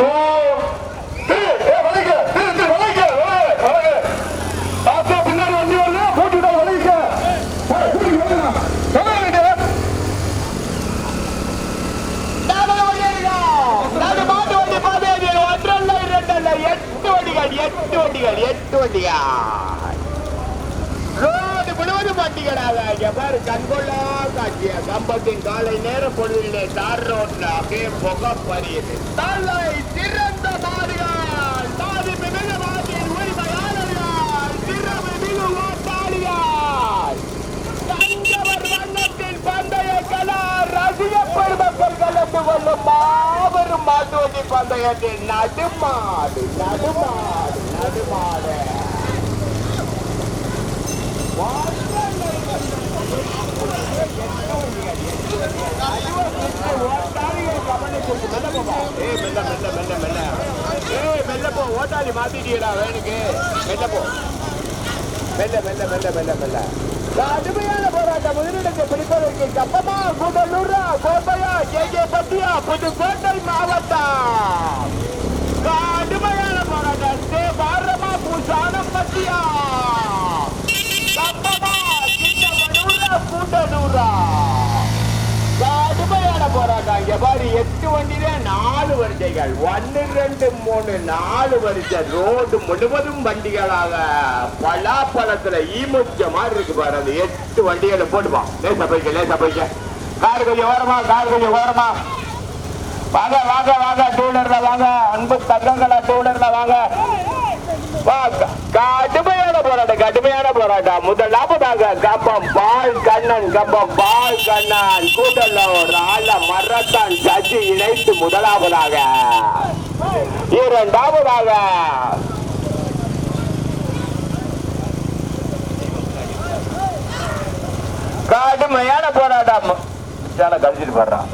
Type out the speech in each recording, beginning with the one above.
Two three ஏ வளைக்க திரு திரு வளைக்க வளைக்க வளைக்க பாப்பா பின்னாடி வண்டி வரல போட்டுடா வளைக்க ஏய், கூட்டிட்டு வாங்க. சொல்ல வேண்டிய நாம ஓடியாருங்க. நாம மாட்டு வண்டி பாதையில் ஒன்றல்ல, இரண்டல்ல, எட்டு வண்டிகள், எட்டு வண்டிகள், எட்டு வண்டிகள். ரோடு முழுவதும் வண்டிகளாக இங்க பாரு கண்கொள்ளா காட்சிய கம்பத்தின் காலை நேர பொழுதிலே தார் ரோட்ல அப்படியே புகை பறியுது தலை சிறந்த மாடுகள் தாதி மிக மாட்டின் உரிமையாளர்கள் சிறப்பு மிகு ஓட்டாளிகள் தஞ்சவர் வண்ணத்தின் பந்தய கலா ரசிக பெருமக்கள் கலந்து கொள்ளும் மாபெரும் பந்தயத்தில் நடுமாடு நடுமாடு நடுமாடு ஓட்டாளி வேணுக்கு மெல்ல போ மெல்ல மெல்ல மெல்ல மெல்ல மெல்ல கடுமையான போராட்டம் முதலிடத்தை பிடிப்பதற்கு கப்பமா கூடலூரா கோப்பையா கே. கே. பட்டியா புதுக்கோட்டை மாவட்டம். கடுமையான போராட்டம் தே பாரமா பூசானம் பட்டியா. கப்பமா சின்னமனூரா கூடலூரா. கடுமையான போராட்டம் எவ்வாறு எட்டு வண்டியிலே நான் வரிசைகள் ஒன்னு ரெண்டு மூணு நாலு வரிசை ரோடு முழுவதும் வண்டிகளாக பலாப்பழத்துல ஈமுச்ச மாதிரி இருக்கு பாரு. அந்த எட்டு வண்டிகளை போட்டுப்பா லேசா போய்க்க லேசா போய்க்க. கார் கொஞ்சம் ஓரமா கார் கொஞ்சம் ஓரமா. வாங்க வாங்க வாங்க டூலர்ல வாங்க. அன்பு தங்கங்களா டூலர்ல வாங்க. கடுமையான போராட்டம் கடுமையான போராட்டம். முதலாவதாக கம்பம் பால் கண்ணன் கம்பம் பால் கண்ணன். கூட்டல்ல ஒரு ஆள மரத்தான் சஜி இணைத்து முதலாவதாக. இரண்டாவதாக. கடுமையான போராட்டம். கழிச்சிட்டு போடுறான்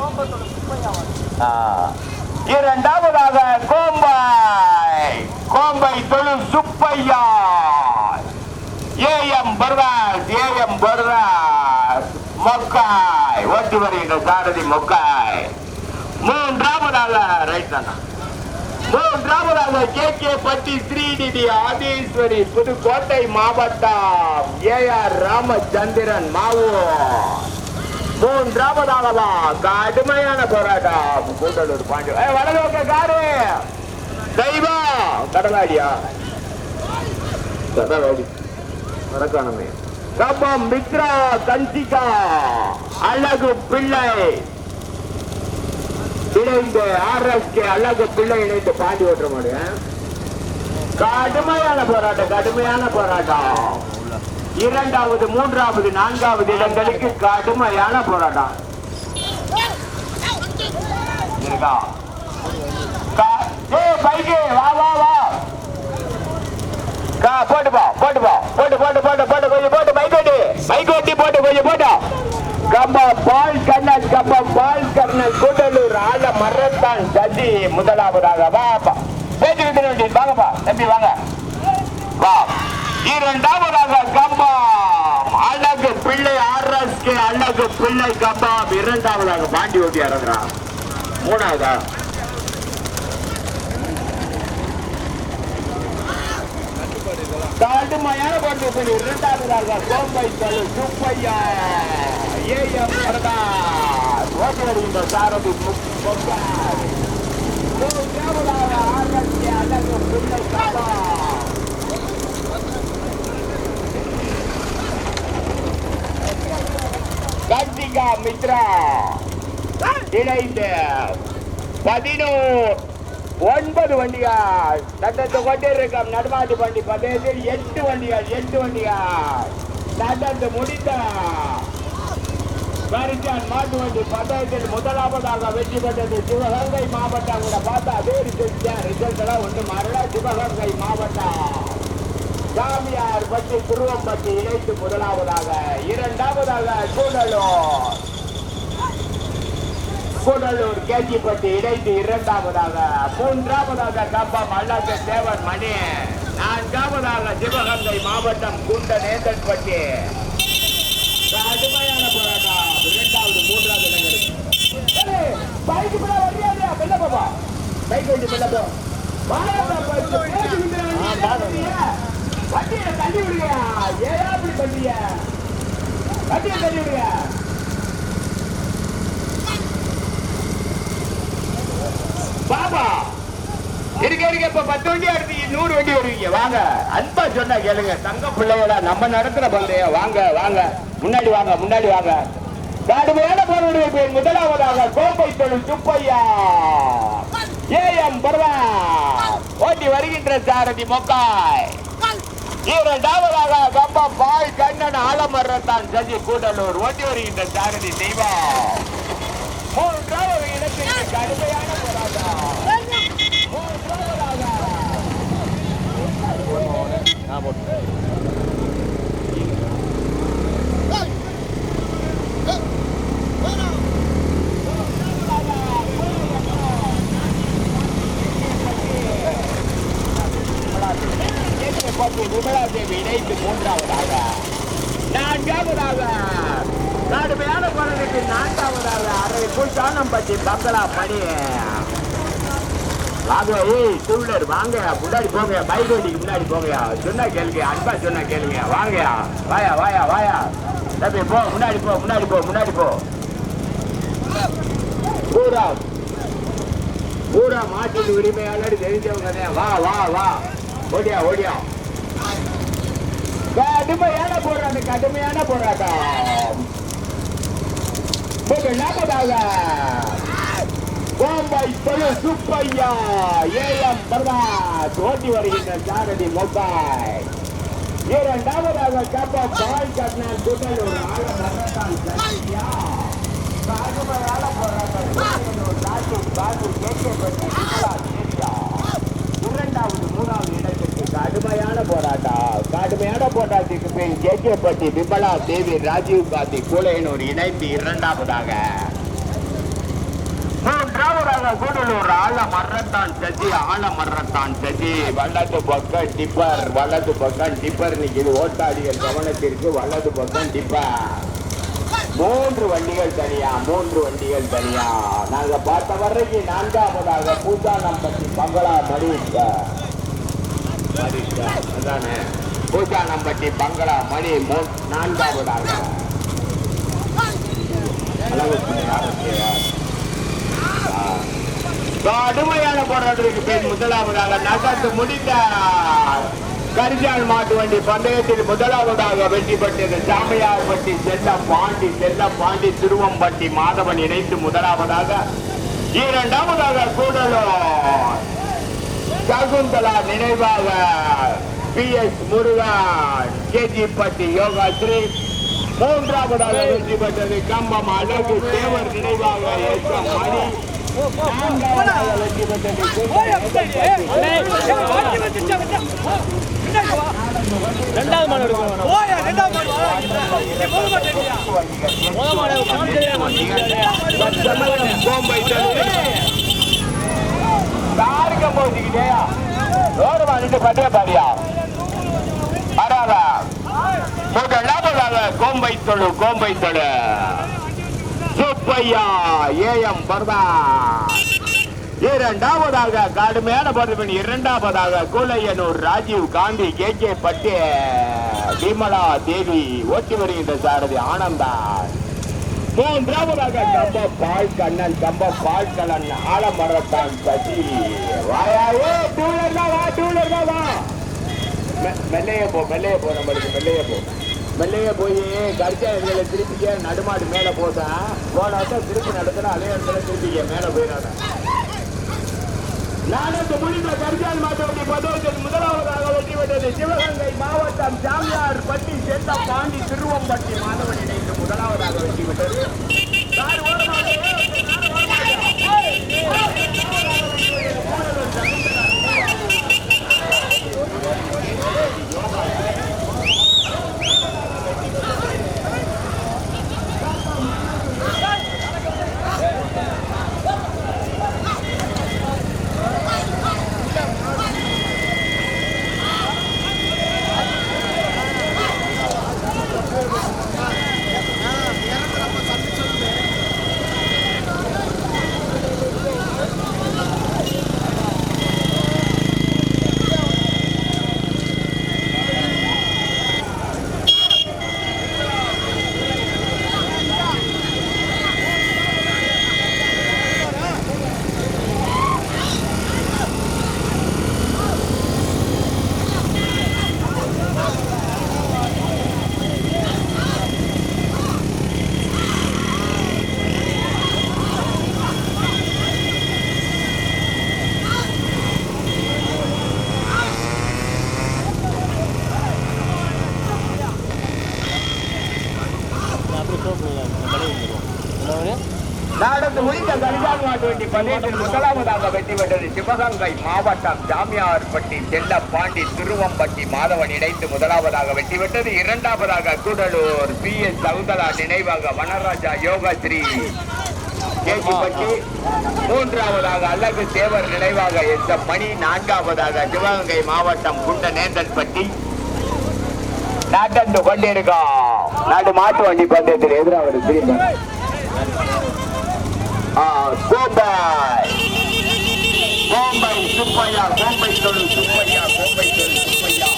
இரண்டாவதாக கோம்பா. கோம்பை தொழில் சுப்பையா ஏஎம் பர்வாஸ் ஏஎம் பர்வாஸ் மொக்காய் ஓட்டு வருகின்ற சாரதி மொக்காய் மூன்றாவதாக ரைட் தானா மூன்றாவதாக கே கே பட்டி ஸ்ரீநிதி ஆதீஸ்வரி புதுக்கோட்டை மாவட்டம் ஏ ஆர் ராமச்சந்திரன் மாவோ மூன்றாவதாகவா கடுமையான போராட்டம் கூட்டலூர் பாண்டி வடலோக்க காரு தெய்வம் கடலாடியா கடலாடி வரக்கானமே கபம் மித்ரா கன்சிகா அழகு பிள்ளை இணைந்து ஆர்எஸ்கே அழகு பிள்ளை இணைந்து பாண்டி ஓட்டுற முடியும் கடுமையான போராட்டம் கடுமையான போராட்டம் இரண்டாவது மூன்றாவது நான்காவது இடங்களுக்கு கடுமையான போராட்டம் இருக்கா ஏ ஏய் பைக்கு வா வா வா. கா போட்டு போ போட்டு போ போட்டு போட்டு போட்டு போட்டு கொஞ்சம் போட்டு பைக் ஓட்டி பைக் ஓட்டி போட்டு கொஞ்சம் போட்டு. கம்பா பால் கண்ணன் கம்பம் பால் கண்ணன் கூட்டலூர் ஆல மரத்தான் சதி முதலாவதாக வாப்பா பேச்சுக்கிட்டு வேண்டி வாங்கப்பா தம்பி வாங்க. வா. இரண்டாவதாக கம்பம் அழகு பிள்ளை ஆர்எஸ்கே அழகு பிள்ளை கம்பம் இரண்டாவதாக பாண்டி ஓட்டி இறங்குறான். மூணாவதா? கடுமையான பண்பு இரண்டாவதாக கோம்பை தழு சுப்பையா. ஏஎம் பிரதாஸ் ஓட்டி வருகின்ற சாரதி முக்கார் அழகு பிள்ளை கம்பம் கார்த்திகா மித்ரா. இணைந்த பதினோரு ஒன்பது வண்டிகள். நடந்து கொண்டிருக்கும் நடமாட்டு வண்டி பந்தயத்தில் எட்டு வண்டிகள் எட்டு வண்டிகள். நடந்து முடித்த பரிசான் மாட்டு வண்டி பந்தயத்தில் முதலாவதாக வெற்றி பெற்றது. சிவகங்கை மாவட்டம் கூட பார்த்தா அதே ரிசல்ட் ரிசல்ட் எல்லாம் ஒன்று மாறல. சிவகங்கை மாவட்டம் சாமியார் பட்டி திருவம்பட்டி இணைத்து முதலாவதாக இரண்டாவதாக கூடலூர் கூடலூர் கேஜிப்பட்டி இணைத்து இரண்டாவதாக மூன்றாவதாக கம்பம் அல்லாத தேவன் மணி நான்காவதாக சிவகங்கை மாவட்டம் குண்ட நேந்தன்பட்டி கடுமையான போராட்டம். இரண்டாவது மூன்றாவது இடங்களுக்கு? வெளில போப்பா. பைக் வண்டி பண்ண போ. வாடா பைக் வண்டியை தள்ளி விடுங்க ஏன் அப்படி பண்றீங்க வண்டியை தள்ளி விடுங்க பாபா இருக்க இருக்க இப்ப பத்து வண்டி அடுத்து நூறு வண்டி வருவீங்க. வாங்க. அன்பா சொன்னா கேளுங்க. தங்க பிள்ளையோட நம்ம நடத்துற பந்தயம். வாங்க வாங்க. முன்னாடி வாங்க முன்னாடி வாங்க. கடுமையான போருடைய பேர் முதலாவதாக கோப்பை தொழில் சுப்பையா ஏ எம் பர்வா. ஓட்டி வருகின்ற சாரதி மொக்காய். இரண்டாவதாக கம்பம் பாய் கண்ணன் ஆலமரத்தான் சஜி கூடலூர். ஓட்டி வருகின்ற சாரதி தெய்வம். மூன்றாவது இடத்தில் கடுமையான போராட்டம் மூன்றாவதாக பத்து விமலா தேவி இணைந்து மூன்றாவதாக நான்காவதாக கடுமையான குழந்தைக்கு நான்காவதாக அரை புல்தானம்பட்டி படி. வாங்க ஏய் டூ வீலர் வாங்க. முன்னாடி போங்க பைக் வண்டிக்கு முன்னாடி போங்கயா சொன்னா கேளுங்க அன்பா சொன்னா கேளுங்க. வாங்கயா வாயா வாயா வாயா. தம்பி போ முன்னாடி போ முன்னாடி போ முன்னாடி போ. பூரா பூரா மாட்டின் உரிமையாளர் தெரிஞ்சவங்க தான். வா வா வா. ஓடியா ஓடியா. கடுமையான போராட்டம் கடுமையான போராட்டம். முதலாவதாக கோம்பை தொழு சுப்பையா ஏஎம் பர்வாஸ் ஓட்டி வருகின்ற சாரதி மொபைல் இரண்டாவதாக கப்ப பாய் கட்னான் குடலூர் ஆலமரத்தான் சத்யா கடுமையான போராட்டம். குடலூர் ராஜு பாபு கேட்கப்பட்ட விமலா சேரியா இரண்டாவது மூணாவது இடத்திற்கு கடுமையான போராட்டம். கடுமையான போராட்டத்துக்கு பின் கேட்கப்பட்டி விமலா தேவி ராஜீவ் காந்தி கூலையனூர் இணைந்து இரண்டாவதாக. ஆழ மரத்தான் சஜி ஆழ மரத்தான் சஜி வலது பக்கம் டிப்பர் வலது பக்கம் டிப்பர். நிற்கிது ஓட்டாடிகள் கவனத்திற்கு வலது பக்கம் டிப்பர். மூன்று வண்டிகள் தனியா மூன்று வண்டிகள் தனியா. நாங்க பார்த்த வரைக்கும் நான்காவதாக பூசானம்பட்டி பங்களா மணிஷ்கா மணிஷ்கா அதானே? பூசானம்பட்டி பங்களா மணி மூ- நான்காவதாக. அளவு அரசியல். கடுமையான போராட்டத்துக்கு பின் முதலாவதாக நகர்ந்து முடிந்த கரிஜால் மாட்டு வண்டி பந்தயத்தில் முதலாவதாக வெற்றி பெற்றது. சாமியார்பட்டி செல்ல பாண்டி செல்ல பாண்டி திருவம்பட்டி மாதவன் இணைந்து முதலாவதாக இரண்டாவதாக கூடலூர். சகுந்தலா நினைவாக பி எஸ் முருகன் கேஜி பட்டி யோகாஸ்ரீ. மூன்றாவதாக வெற்றி பெற்றது. கம்பம் அழகு தேவர் நினைவாக மணி. ரெண்டாவது மாடு எடுக்கணும் ஓயா ரோடு வாங்கிட்டு பட்டிய பாரியா கோம்பை தொழு கோம்பை தொழு. சுப்பையா ஏஎம் பர்வா இரண்டாவதாக கடுமையான பருவன் இரண்டாவதாக கூலையனூர் ராஜீவ் காந்தி கே. கே. பட்டே விமலா தேவி ஓட்டி வருகின்ற சாரதி ஆனந்தா மூன்றாவதாக கம்ப பால் கண்ணன் கம்ப பால் கண்ணன் ஆலமரத்தான் சசி. வாயாவே டூலர் தான் வா டூலர் தான் வா. மெ- மெல்லையே போ மெல்லையே போ நம்மளுக்கு மெல்லையே போ. மெல்லையே போய் கடிச்சா இதுல திருப்பிக்க நடுமாடு மேல போட்டேன் போன திருப்பி நடத்துல அதே இடத்துல திருப்பிக்க மேல போயிடாத நானூற்று முடிந்த கரிசால் மாட்டவண்டி பதவியில் முதலாவதாக வெற்றி பெற்றது. சிவகங்கை மாவட்டம் ஜாமியார் பட்டி செல்லம் பாண்டி திருவம்பட்டி மாதவன் இணைந்து முதலாவதாக வெற்றி பெற்றது. கார் முதலாவதாக வெற்றி பெற்றது சிவகங்கை மாவட்டம் ஜாமியார்பட்டி செல்லப்பாண்டி திருவம்பட்டி. மாதவன் இணைந்து முதலாவதாக வெற்றி பெற்றது. இரண்டாவதாக கூடலூர் பி. எஸ். சவுதலா நினைவாக வனராஜா யோகாஸ்ரீ. கேஜிப்பட்டி மூன்றாவதாக அழகு தேவர் நினைவாக எஸ். மணி. நான்காவதாக சிவகங்கை மாவட்டம் குண்ட நேந்தன்பட்டி நடந்து கொண்டிருக்கோம் நாடு மாட்டு வண்டி பந்தயத்தில் எதிராக ஒரு திரும்ப கோம்பை கோம்பை சுப்பையா கோம்பை தொழில் சுப்பையா கோம்பை தொழில் சுப்பையா.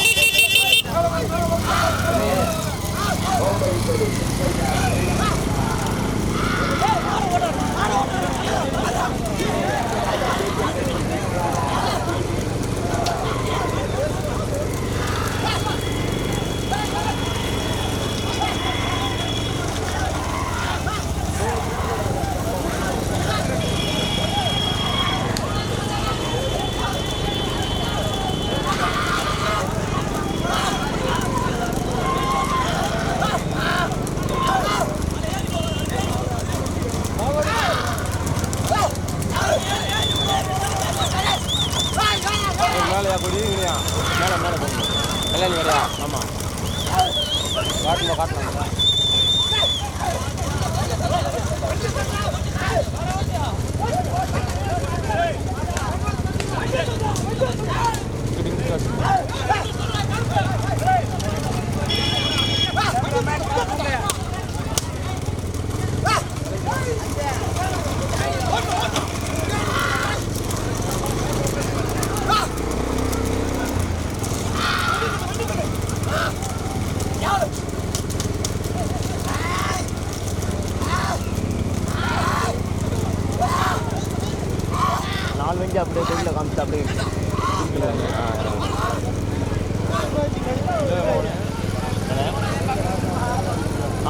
நாலு அப்படியே தெரியல காமிச்சு அப்படியே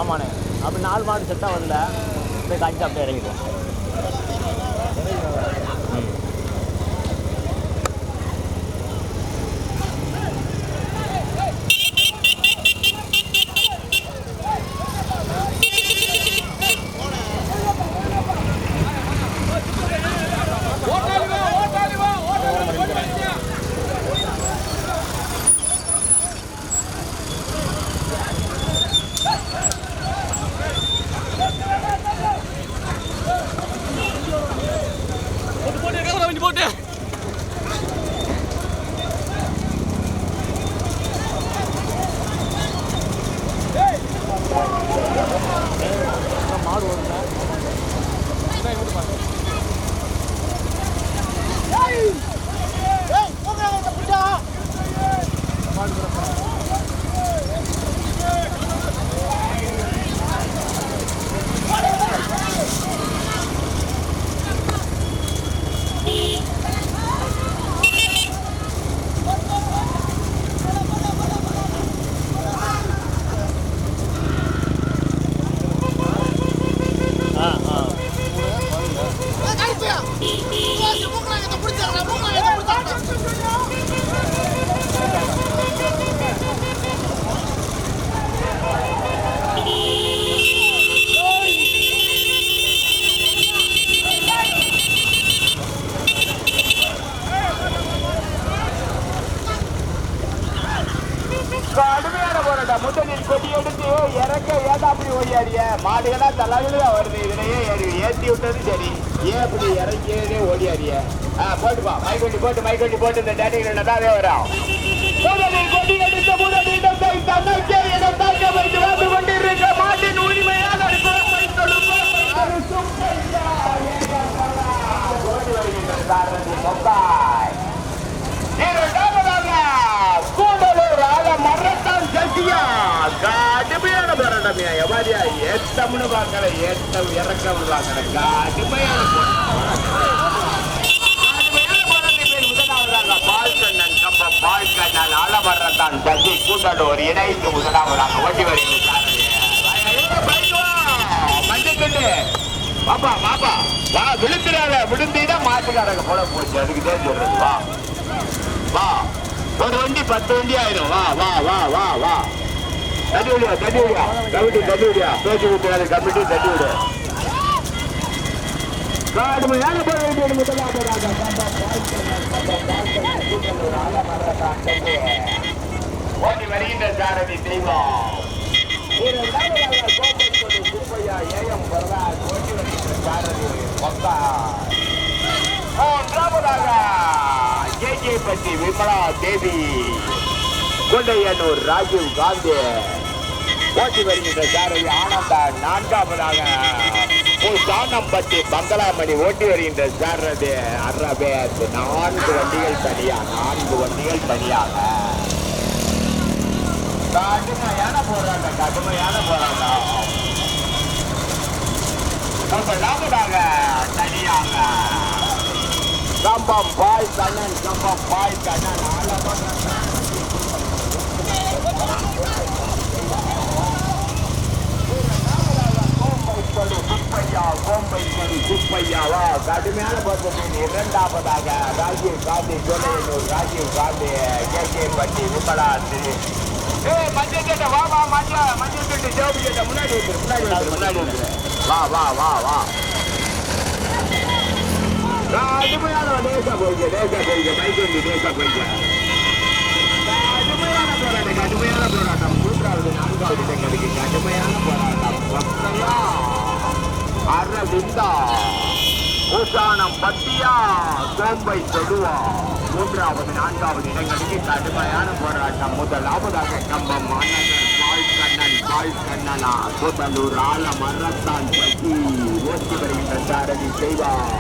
ஆமாண்ணே. அப்படி நாலு மாடு செட்டாக வரல போய் காமிச்சு அப்படியே இறங்கிடுவோம். போராட்டமியா எவாரியா ஏத்தம்னு பார்க்கல ஏத்தம் இறக்கம்னு பார்க்கல கடுமையான கடுமையான போராட்டத்தின் பேர் முதலாவதாக பால்கண்ணன் கம்பம் பால்கண்ணன் ஆலமரத்தான் சசி கூட்டலூர் இணைந்து முதலாவதாக ஓட்டி வருகின்ற பாப்பா பாப்பா வா விழுந்துடாத விழுந்தீதான் மாட்டுக்காரங்க போல போச்சு. அதுக்கு தான் சொல்றது. வா. வா. ஒரு வண்டி பத்து வண்டி ஆயிரும். வா வா வா வா வா. தட்டி விடியா தட்டி விடியா கமிட்டி தட்டி விடியா பேச்சு விட்டு கமிட்டி தட்டி விடு. கடுமையான போராட்டம் முதலாவதாக ஓடி வருகின்ற சாரதி தெய்வம் இரண்டாவதாக ஏஎம் வரலாறு ஓடி வருகின்ற சாரதி பக்கா மூன்றாவதாக ஜே ஜே பட்டி விமலா தேவி கொண்டையனூர் ராஜீவ் காந்தி ஓட்டி வருகின்ற சாரதி ஆனந்தா நான்காவதாக. சாணம்பட்டி பங்களாமணி ஓட்டி வருகின்ற சாரதி அறவே நான்கு வண்டிகள் தனியாக நான்கு வண்டிகள் தனியாக. கடுமையான போராட்டம் கடுமையான போராட்டம் நம்ம நாமதாக தனியாக கம்பம் பாய் கண்ணன் கம்பம் பாய் கண்ணன் ஆலமரம் குப்பையா கோம்பை கொடி குப்பையாவா கடுமையான பட்சத்தின் இரண்டாவதாக ராஜீவ் காந்தி ஜோலையனூர் ராஜீவ் காந்தி கே கே பட்டி விமலா திரு ஏ மஞ்சள் சட்டை வா வா மஞ்சள் மஞ்சள் சட்டை ஜோபி சட்டை முன்னாடி வந்துரு முன்னாடி முன்னாடி வந்துரு வா வா வா வா கடுமையான தேச போய்க்க தேச போய்க்க மைக்கொண்டு தேச போய்க்க கடுமையான போராட்டம் கடுமையான கோம்பை மூன்றாவது நான்காவது இடங்களுக்கு கடுமையான போராட்டம். முதலாவதாக நம்ம மாநகர் பால் கண்ணன் பால் கண்ணனா கூட்டலூர் ஆல மரத்தான் பற்றி ஓட்டி வருகின்ற சாரதி செய்வார்.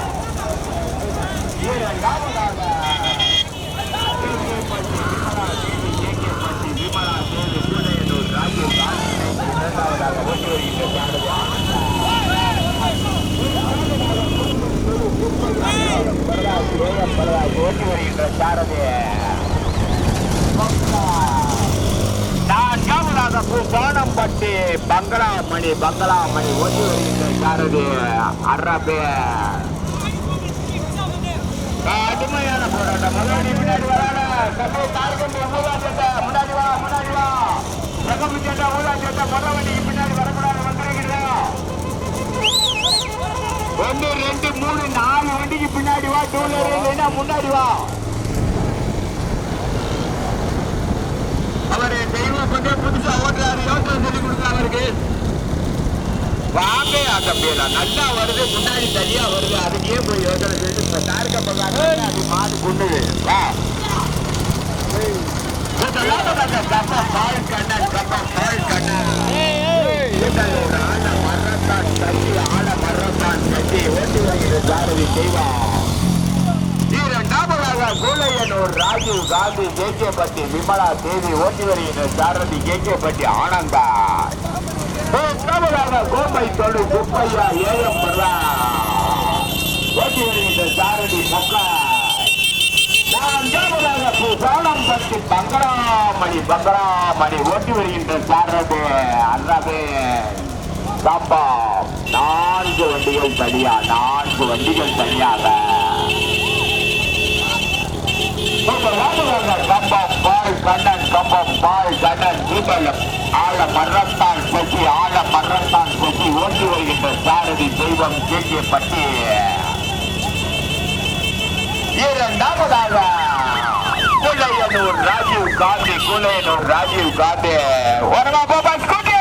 இரண்டாவதாக ஓட்டி வருகின்ற சாரதி பட்டி பங்களாமணி பங்களாமணி ஓட்டி வருகின்ற சாரதி அரபே கடுமையான போராட்டம் முன்னாடி முன்னாடி வராங்க கம்பி தாழ்கம்பி ஊராட்சத்தை முன்னாடி வா. முன்னாடி வா ரகம்பி சட்டை ஊராட்சத்தை மொத வண்டிக்கு ஒன்று ரெண்டு மூணு நாலு வண்டிக்கு பின்னாடி வா டூ வீலர் இல்லைன்னா முன்னாடி வா. அவரு தெய்வம் கொண்டே புதுசா ஓட்டுறாரு. யோசனை சொல்லி கொடுக்குறாரு அவருக்கு. வாங்க பேரா நல்லா வருது முன்னாடி சரியா வருது. அதுக்கே போய் யோசனை செஞ்சு இப்ப தாருக்க பக்காரு அது மாடு கொண்டுது. வா. கப்பம் பால் கண்ணன் கப்பம் பால் கண்ணன் கூட்டலூர் ஆன மரத்தான் கட்டி ஆன மரத்தான் கட்டி ஓட்டி வருகிற சாரதி செய்வான் இரண்டாவதாக கூலையனூர் ராஜீவ் காந்தி கேகேபட்டி விமலா தேவி ஓட்டி வருகின்ற சாரதி கேகேபட்டி ஆனந்தா. மூன்றாவதாக கோம்பை தொடு சுப்பையா ஏஎம் பர்வா ஓட்டி வருகின்ற சாரதி மொக்க நான்காவதாக புசானம் பட்டி பங்களாமணி பங்களாமணி ஓட்டி வருகின்ற சாரதி அன்னவே சாம்பா நான்கு வண்டிகள் தனியா நான்கு வண்டிகள் தனியாக. கம்பம் பால் கண்ணன் கம்பம் கண்ணன் தீபலம் ஆழ மரத்தான் ஆழ மரத்தான் ஓட்டி வருகின்ற சாரதி தெய்வம் கேட்கிய பட்டி. இரண்டாவதாக குலையனூர் ராஜீவ் காந்தி குலையனூர் ராஜீவ் காந்தி. வரமா பாபா ஸ்கூட்டி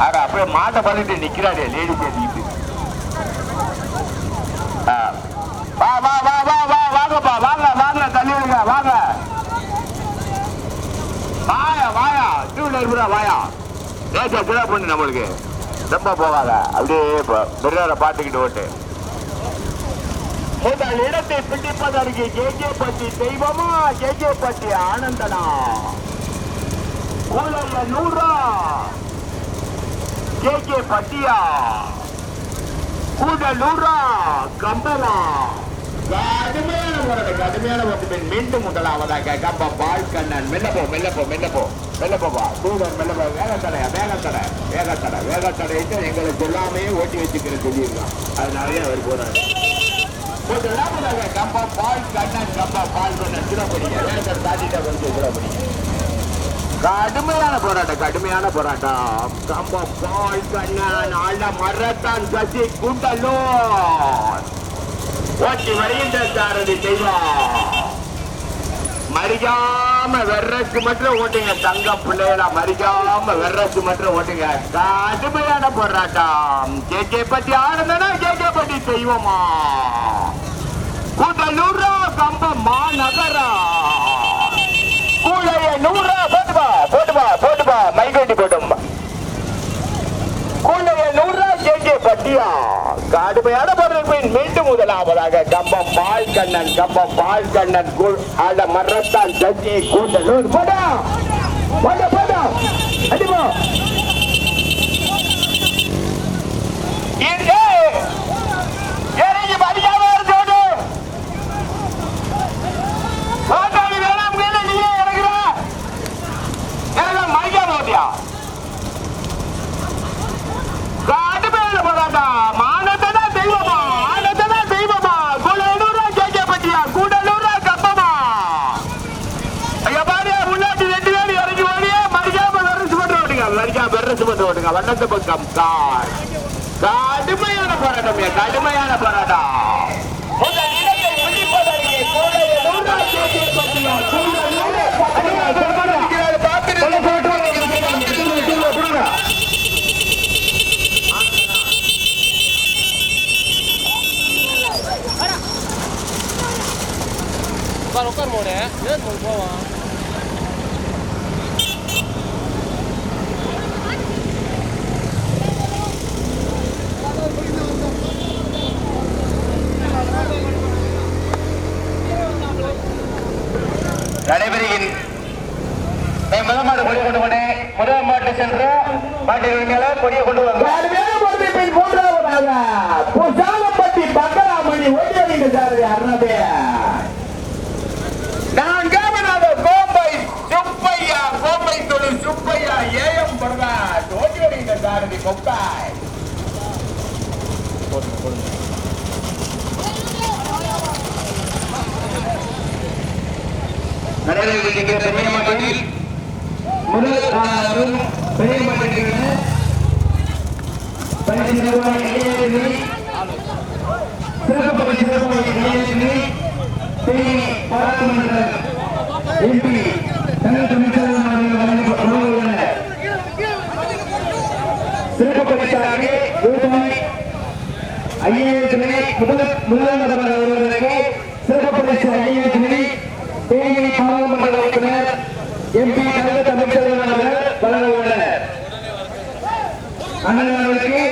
அட அப்படியே மாட்டை பண்ணிட்டு நிக்கிறாரு லேடி பேசிக்கிட்டு ஆ. வா வா வா வா வா வாங்கப்பா வாங்க வாங்க தள்ளி விடுங்க வாங்க. வாயா வாயா டூ வீலர் வாயா. லேசா கிளா பண்ணு நம்மளுக்கு. ரொம்ப போகாத அப்படியே பெரியார பாட்டுக்கிட்டு ஓட்டு. முதல் இடத்தை பிடிப்பதற்கு ஜேஜே பட்டி தெய்வமா ஜேஜே பட்டி ஆனந்தனா? ஊழல்ல நூறா. கே கே பட்டியா. கூடலூரா கம்பலா கடுமையான போராட்டம் கடுமையான போராட்டம் மீண்டும் முதலாவதாக கப்ப பால் கண்ணன் மெல்லப்போ மெல்லப்போ மெல்லப்போ மெல்லப்போவா தூதர் மெல்லப்போ வேகத்தடை வேகத்தடை வேகத்தடை வேகத்தடைட்டு எங்களுக்கு எல்லாமே ஓட்டி வச்சுக்கிற சொல்லியிருக்கான். அதனாலயே அவர் போறாரு. முதலாவதாக கப்ப பால் கண்ணன் கப்ப பால் கண்ணன் சிறப்படிங்க வேகத்தை தாண்டிட்ட கொஞ்சம் சிறப்படிங்க கடுமையான போராட்டம் கடுமையான போராட்டம். கம்ப பால் கண்ணன் ஆள மரத்தான் சசி கூட்டலோ ஓட்டி வருகின்ற சாரதி தெய்வம். மறிக்காம வெர்றக்கு மட்டும் ஓட்டுங்க தங்க பிள்ளைகளா மறிக்காம வெர்றக்கு மட்டும் ஓட்டுங்க. கடுமையான போராட்டம். கே கே பட்டி ஆனந்தனா கே கே பட்டி செய்வோமா கூட்டலூர் கம்ப மாநகர் குடும்பம் போட்டும் கூழைய நூறா கேஜே பட்டியா கடுமையான பொருள் மீண்டும் முதலாவதாக கம்பம் பால் கண்ணன் கம்பம் பால் கண்ணன் கூழ் ஆட மரத்தான் சஜி கூண்டலூர் போடா. போடா போடா. அடிமா இறங்கி மதிக்காம இருக்கோடு பாட்டாளி வேணாம் கேட்ட நீயே இறங்குற எனக்கு மதிக்காம ஓட்டியா கடுமையான போராட்டம் மானத்தனா தெய்வமா ஆனத்தனா தெய்வமா குளனூரா கேட்கப்பட்டியா கூடலூரா கப்பமா ஐயா பாரு உள்ளாட்டி ரெண்டு பேரும் இறங்கி ஓடியே மறிக்காம வெரசு பண்ண ஓட்டுங்க மறிக்காம வெரசு பண்ண ஓட்டுங்க வண்ணத்து பக்கம் கார் கடுமையான போராட்டம் கடுமையான போராட்டம். உங்கள் இடத்தை பிடிப்பதற்கு உட்கார் உட்கார் மோனே. போவான் நடைபெறுகின் முதல் மாடு கொடியை கொண்டு போனேன் முதல் மாட்டு சென்று மாட்டின் மேல கொடியை கொண்டு புசாலப்பட்டி பக்கராமணி ஒட்டியடிங்க சார் அருணாபே நான்காவதாக கோம்பை சுப்பையா கோம்பை தொழில் சுப்பையா ஏஎம் பிரகாஷ் ஒட்டியடிங்க சாரதி கொக்காய் போடுங்க போடுங்க நடைபெறுகின்ற பெரிய மாட்டில் முதல் சிறப்பு எம்பி தங்கள் தமிழ்ச்செல்வன் வழங்க అన్నగారికి